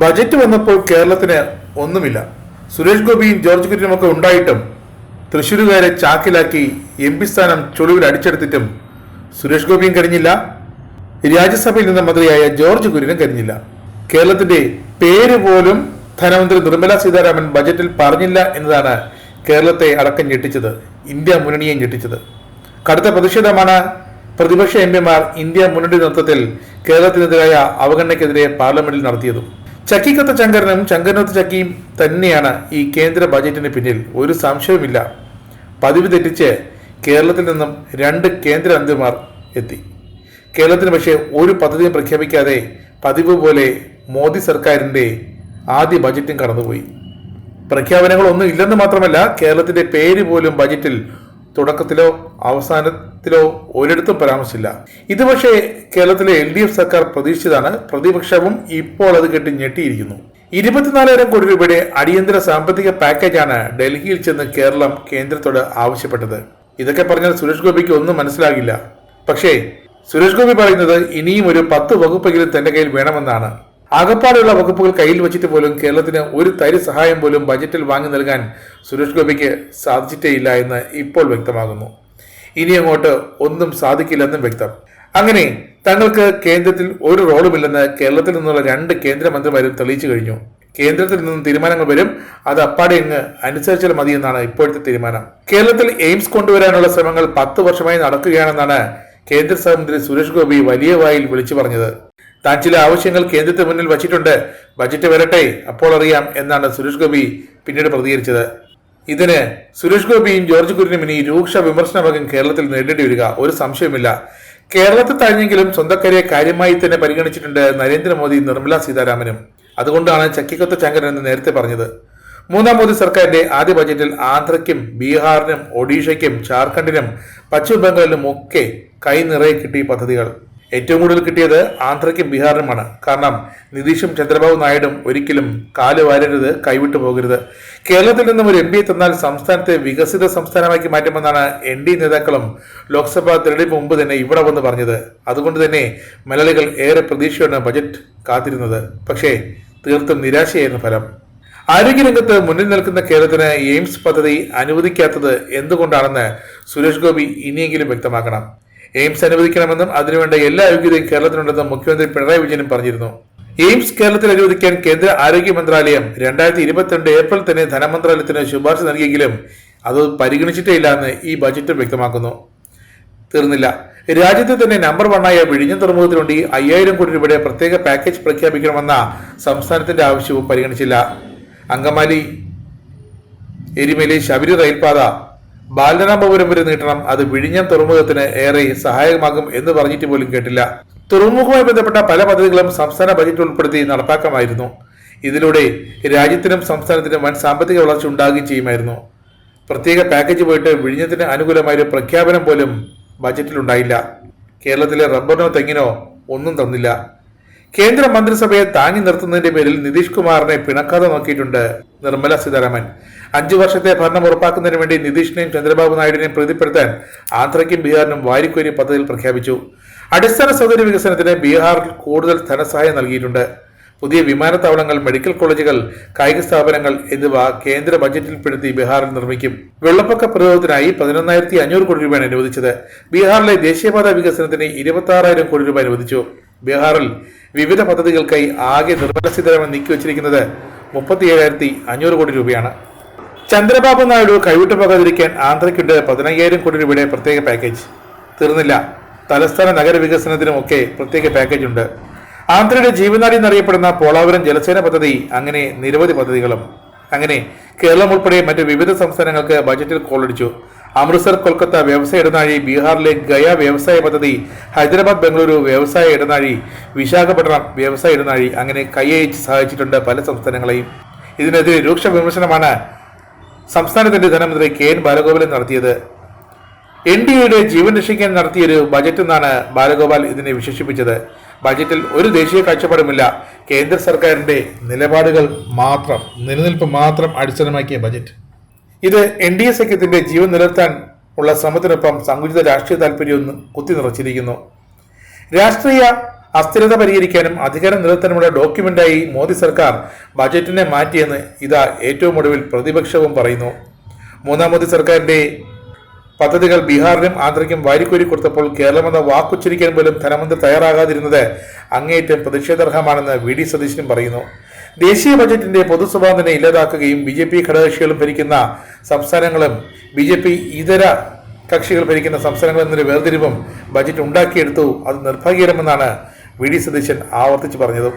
Budget വന്നപ്പോൾ കേരളത്തിന് ഒന്നുമില്ല. സുരേഷ് ഗോപിയും ജോർജ് കുര്യനും ഒക്കെ ഉണ്ടായിട്ടും തൃശ്ശൂരുകാരെ ചാക്കിലാക്കി എം പി സ്ഥാനം ചുളിവിൽ അടിച്ചെടുത്തിട്ടും സുരേഷ് ഗോപിയും കഴിഞ്ഞില്ല. രാജ്യസഭയിൽ നിന്ന മന്ത്രിയായ ജോർജ് കുര്യനും കഴിഞ്ഞില്ല. കേരളത്തിന്റെ പേര് പോലും ധനമന്ത്രി നിർമ്മല സീതാരാമൻ ബജറ്റിൽ പറഞ്ഞില്ല എന്നതാണ് കേരളത്തെ അടക്കം ഞെട്ടിച്ചത്. ഇന്ത്യ മുന്നണിയെ ഞെട്ടിച്ചത്. കടുത്ത പ്രതിഷേധമാണ് പ്രതിപക്ഷ എം പിമാർ ഇന്ത്യ മുന്നണി നേതൃത്വത്തിൽ കേരളത്തിനെതിരായ അവഗണനയ്ക്കെതിരെ പാർലമെന്റിൽ നടത്തിയതും. ചക്കിക്കത്ത ശങ്കരനും ചങ്കരനത്ത് ചക്കിയും തന്നെയാണ് ഈ കേന്ദ്ര ബജറ്റിന് പിന്നിൽ. ഒരു സംശയവുമില്ല. പതിവ് തെറ്റിച്ച് കേരളത്തിൽ നിന്നും രണ്ട് കേന്ദ്ര മന്ത്രിമാർ എത്തി. കേരളത്തിന് പക്ഷേ ഒരു പദ്ധതിയും പ്രഖ്യാപിക്കാതെ പതിവ് പോലെ മോദി സർക്കാരിന്റെ ആദ്യ ബജറ്റും കടന്നുപോയി. പ്രഖ്യാപനങ്ങളൊന്നും ഇല്ലെന്ന് മാത്രമല്ല കേരളത്തിന്റെ പേര് പോലും ബജറ്റിൽ തുടക്കത്തിലോ അവസാനത്തിലോ ഒരിടത്തും പരാമർശമില്ല ഇത് പക്ഷേ കേരളത്തിലെ എൽ ഡി എഫ് സർക്കാർ പ്രതീക്ഷിച്ചതാണ്. പ്രതിപക്ഷവും ഇപ്പോൾ അത് കെട്ടി ഞെട്ടിയിരിക്കുന്നു. ഇരുപത്തിനാലായിരം കോടി രൂപയുടെ അടിയന്തര സാമ്പത്തിക പാക്കേജാണ് ഡൽഹിയിൽ ചെന്ന് കേരളം കേന്ദ്രത്തോട് ആവശ്യപ്പെട്ടത്. ഇതൊക്കെ പറഞ്ഞാൽ സുരേഷ് ഗോപിക്ക് ഒന്നും മനസ്സിലാകില്ല. പക്ഷേ സുരേഷ് ഗോപി പറയുന്നത് ഇനിയും ഒരു പത്ത് വകുപ്പെങ്കിലും തന്റെ കയ്യിൽ വേണമെന്നാണ്. അകപ്പാടുള്ള വകുപ്പുകൾ കയ്യിൽ വെച്ചിട്ട് പോലും കേരളത്തിന് ഒരു തരി സഹായം പോലും ബജറ്റിൽ വാങ്ങി നൽകാൻ സുരേഷ് ഗോപിക്ക് സാധിച്ചിട്ടേയില്ല എന്ന് ഇപ്പോൾ വ്യക്തമാകുന്നു. ഇനി അങ്ങോട്ട് ഒന്നും സാധിക്കില്ലെന്നും വ്യക്തം. അങ്ങനെ തങ്ങൾക്ക് കേന്ദ്രത്തിൽ ഒരു റോളുമില്ലെന്ന് കേരളത്തിൽ നിന്നുള്ള രണ്ട് കേന്ദ്രമന്ത്രിമാരും തെളിയിച്ചു കഴിഞ്ഞു. കേന്ദ്രത്തിൽ നിന്നും തീരുമാനങ്ങൾ വരും. അത് അപ്പാടെ അങ്ങ് അനുസരിച്ചാൽ മതി എന്നാണ് ഇപ്പോഴത്തെ തീരുമാനം. കേരളത്തിൽ എയിംസ് കൊണ്ടുവരാനുള്ള ശ്രമങ്ങൾ പത്ത് വർഷമായി നടക്കുകയാണെന്നാണ് കേന്ദ്ര സഹമന്ത്രി സുരേഷ് ഗോപി വലിയ വായിൽ വിളിച്ചു പറഞ്ഞത്. താൻ ചില ആവശ്യങ്ങൾ കേന്ദ്രത്തിന് മുന്നിൽ വച്ചിട്ടുണ്ട്. ബജറ്റ് വരട്ടെ അപ്പോൾ അറിയാം എന്നാണ് സുരേഷ് ഗോപി പിന്നീട് പ്രതികരിച്ചത്. ഇതിന് സുരേഷ് ഗോപിയും ജോർജ് കുര്യനും ഇനി രൂക്ഷ വിമർശനമകം കേരളത്തിൽ നേരിടേണ്ടി വരിക. ഒരു സംശയമില്ല കേരളത്തിൽ തഴഞ്ഞെങ്കിലും സ്വന്തക്കാരെ കാര്യമായി തന്നെ പരിഗണിച്ചിട്ടുണ്ട് നരേന്ദ്രമോദി നിർമ്മല സീതാരാമനും. അതുകൊണ്ടാണ് ചക്കിക്കൊത്ത ചങ്കരൻ എന്ന് നേരത്തെ പറഞ്ഞത്. മൂന്നാം മോദി സർക്കാരിന്റെ ആദ്യ ബജറ്റിൽ ആന്ധ്രയ്ക്കും ബീഹാറിനും ഒഡീഷയ്ക്കും ജാർഖണ്ഡിനും പശ്ചിമ ബംഗാളിനും ഒക്കെ കൈ നിറയെ കിട്ടി പദ്ധതികൾ. ഏറ്റവും കൂടുതൽ കിട്ടിയത് ആന്ധ്രയ്ക്കും ബീഹാറിനുമാണ്. കാരണം നിതീഷും ചന്ദ്രബാബു നായിഡും ഒരിക്കലും കാൽ വാരരുത് കൈവിട്ടു പോകരുത്. കേരളത്തിൽ നിന്നും ഒരു എം പി തന്നാൽ സംസ്ഥാനത്തെ വികസിത സംസ്ഥാനമാക്കി മാറ്റുമെന്നാണ് എൻ ഡി നേതാക്കളും ലോക്സഭാ തെരഞ്ഞെടുപ്പ് മുമ്പ് തന്നെ ഇവിടെ വന്ന് പറഞ്ഞത്. അതുകൊണ്ട് തന്നെ മലയാളികൾ ഏറെ പ്രതീക്ഷയാണ് ബജറ്റ് കാത്തിരുന്നത്. പക്ഷേ തീർത്തും നിരാശയായിരുന്നു ഫലം. ആരോഗ്യരംഗത്ത് മുന്നിൽ നിൽക്കുന്ന കേരളത്തിന് എയിംസ് പദ്ധതി അനുവദിക്കാത്തത് എന്തുകൊണ്ടാണെന്ന് സുരേഷ് ഗോപി ഇനിയെങ്കിലും വ്യക്തമാക്കണം. എയിംസ് അനുവദിക്കണമെന്നും അതിനുവേണ്ട എല്ലാ യോഗ്യതയും കേരളത്തിനുണ്ടെന്നും മുഖ്യമന്ത്രി പിണറായി വിജയനും പറഞ്ഞിരുന്നു. എയിംസ് കേരളത്തിൽ അനുവദിക്കാൻ കേന്ദ്ര ആരോഗ്യ മന്ത്രാലയം രണ്ടായിരത്തി ഇരുപത്തിരണ്ട് ഏപ്രിൽ തന്നെ ധനമന്ത്രാലയത്തിന് ശുപാർശ നൽകിയെങ്കിലും അത് പരിഗണിച്ചിട്ടേ എന്ന് ഈ ബജറ്റ് വ്യക്തമാക്കുന്നു. തീർന്നില്ല. രാജ്യത്തെ തന്നെ നമ്പർ വണ്ണായ വിഴിഞ്ഞം തുറമുഖത്തിന് ഈ അയ്യായിരം കോടി രൂപയുടെ പ്രത്യേക പാക്കേജ് പ്രഖ്യാപിക്കണമെന്ന സംസ്ഥാനത്തിന്റെ ആവശ്യവും പരിഗണിച്ചില്ല. അങ്കമാലി എരിമേലി ശബരി റെയിൽപാത ബാലരാമപുരം വരെ നീട്ടണം. അത് വിഴിഞ്ഞം തുറമുഖത്തിന് ഏറെ സഹായകമാകും എന്ന് പറഞ്ഞിട്ട് പോലും കേട്ടില്ല. തുറമുഖവുമായി ബന്ധപ്പെട്ട പല പദ്ധതികളും സംസ്ഥാന ബജറ്റ് ഉൾപ്പെടുത്തി നടപ്പാക്കാമായിരുന്നു. ഇതിലൂടെ രാജ്യത്തിനും സംസ്ഥാനത്തിനും വൻ സാമ്പത്തിക വളർച്ച ഉണ്ടാകുകയും ചെയ്യുമായിരുന്നു. പ്രത്യേക പാക്കേജ് പോയിട്ട് വിഴിഞ്ഞത്തിന് അനുകൂലമായ ഒരു പ്രഖ്യാപനം പോലും ബജറ്റിലുണ്ടായില്ല കേരളത്തിലെ റബ്ബറിനോ തെങ്ങിനോ ഒന്നും തന്നില്ല. കേന്ദ്ര മന്ത്രിസഭയെ താങ്ങി നിർത്തുന്നതിന്റെ പേരിൽ നിതീഷ് കുമാറിനെ പിണക്കാതെ നോക്കിയിട്ടുണ്ട് നിർമ്മല സീതാരാമൻ. അഞ്ചു വർഷത്തെ ഭരണം ഉറപ്പാക്കുന്നതിന് വേണ്ടി നിതീഷിനെയും ചന്ദ്രബാബു നായിഡുവിനെയും പ്രീതിപ്പെടുത്താൻ ആന്ധ്രയ്ക്കും ബീഹാറിനും വാരിക്കോരി പദ്ധതിയിൽ പ്രഖ്യാപിച്ചു. അടിസ്ഥാന സൗകര്യ വികസനത്തിന് ബീഹാറിൽ കൂടുതൽ ധനസഹായം നൽകിയിട്ടുണ്ട്. പുതിയ വിമാനത്താവളങ്ങൾ മെഡിക്കൽ കോളേജുകൾ കായിക സ്ഥാപനങ്ങൾ എന്നിവ കേന്ദ്ര ബജറ്റിൽപ്പെടുത്തി ബീഹാറിൽ നിർമ്മിക്കും. വെള്ളപ്പൊക്ക പ്രതിരോധത്തിനായി പതിനൊന്നായിരത്തി അഞ്ഞൂറ് കോടി രൂപയാണ് അനുവദിച്ചത്. ബീഹാറിലെ ദേശീയപാത വികസനത്തിന് ഇരുപത്തി ആറായിരം കോടി രൂപ അനുവദിച്ചു. ബീഹാറിൽ വിവിധ പദ്ധതികൾക്കായി ആകെ നിർമ്മല സീതാരാമൻ നീക്കിവച്ചിരിക്കുന്നത് മുപ്പത്തി ഏഴായിരത്തി അഞ്ഞൂറ് കോടി രൂപയാണ്. ചന്ദ്രബാബു നായിഡു കൈവിട്ടു പോകാതിരിക്കാൻ ആന്ധ്രയ്ക്കുണ്ട് പതിനയ്യായിരം കോടി രൂപയുടെ പ്രത്യേക പാക്കേജ് തീർന്നില്ല. തലസ്ഥാന നഗര വികസനത്തിനുമൊക്കെ പ്രത്യേക പാക്കേജ് ഉണ്ട്. ആന്ധ്രയുടെ ജീവനാടി എന്നറിയപ്പെടുന്ന പോളാവരം ജലസേന പദ്ധതി അങ്ങനെ നിരവധി പദ്ധതികളും. അങ്ങനെ കേരളം ഉൾപ്പെടെ മറ്റ് വിവിധ സംസ്ഥാനങ്ങൾക്ക് ബജറ്റിൽ കോളടിച്ചു. അമൃത്സർ കൊൽക്കത്ത വ്യവസായ ഇടനാഴി ബീഹാറിലെ ഗയ വ്യവസായ പദ്ധതി ഹൈദരാബാദ് ബംഗളൂരു വ്യവസായ ഇടനാഴി വിശാഖപട്ടണം വ്യവസായ ഇടനാഴി അങ്ങനെ കൈയച്ച് സഹായിച്ചിട്ടുണ്ട് പല സംസ്ഥാനങ്ങളെയും. ഇതിനെതിരെ രൂക്ഷ വിമർശനമാണ് സംസ്ഥാനത്തിന്റെ ധനമന്ത്രി കെ എൻ ബാലഗോപാലൻ നടത്തിയത്. എൻ ഡി എയുടെ ജീവൻ രക്ഷിക്കാൻ നടത്തിയൊരു ബജറ്റ് എന്നാണ് ബാലഗോപാൽ ഇതിനെ വിശേഷിപ്പിച്ചത്. ബജറ്റിൽ ഒരു ദേശീയ കാഴ്ചപ്പാടുമില്ല. കേന്ദ്ര സർക്കാരിന്റെ നിലപാടുകൾ മാത്രം നിലനിൽപ്പ് മാത്രം അടിസ്ഥാനമാക്കിയ ബജറ്റ്. ഇത് എൻ ഡി എ സഖ്യത്തിന്റെ ജീവൻ നിലനിർത്താൻ ഉള്ള ശ്രമത്തിനൊപ്പം സങ്കുചിത രാഷ്ട്രീയ താല്പര്യവും കുത്തി നിറച്ചിരിക്കുന്നു രാഷ്ട്രീയ അസ്ഥിരത പരിഹരിക്കാനും അധികാരം നിലനിർത്താനുമുള്ള ഡോക്യുമെന്റായി മോദി സർക്കാർ ബജറ്റിനെ മാറ്റിയെന്ന് ഇതാ ഏറ്റവും ഒടുവിൽ പ്രതിപക്ഷവും പറയുന്നു. മൂന്നാം മോദി സർക്കാരിന്റെ പദ്ധതികൾ ബീഹാറിനും ആന്ധ്രയ്ക്കും വാരിക്കോരി കൊടുത്തപ്പോൾ കേരളമെന്ന വാക്കുച്ചരിക്കാൻ പോലും ധനമന്ത്രി തയ്യാറാകാതിരുന്നത് അങ്ങേയറ്റം പ്രതിഷേധാർഹമാണെന്ന് വി ഡി സതീശനും പറയുന്നു. ദേശീയ ബജറ്റിന്റെ പൊതുസഭ തന്നെ ഇല്ലാതാക്കുകയും ബി ജെ പി ഘടകകക്ഷികളും ഭരിക്കുന്ന സംസ്ഥാനങ്ങളും ബി ജെ പി ഇതര കക്ഷികൾ ഭരിക്കുന്ന സംസ്ഥാനങ്ങൾ എന്നൊരു വേർതിരിവും ബജറ്റ് ഉണ്ടാക്കിയെടുത്തു. അത് നിർഭാഗ്യകരമെന്നാണ് വി ഡി സതീശൻ ആവർത്തിച്ച് പറഞ്ഞതും.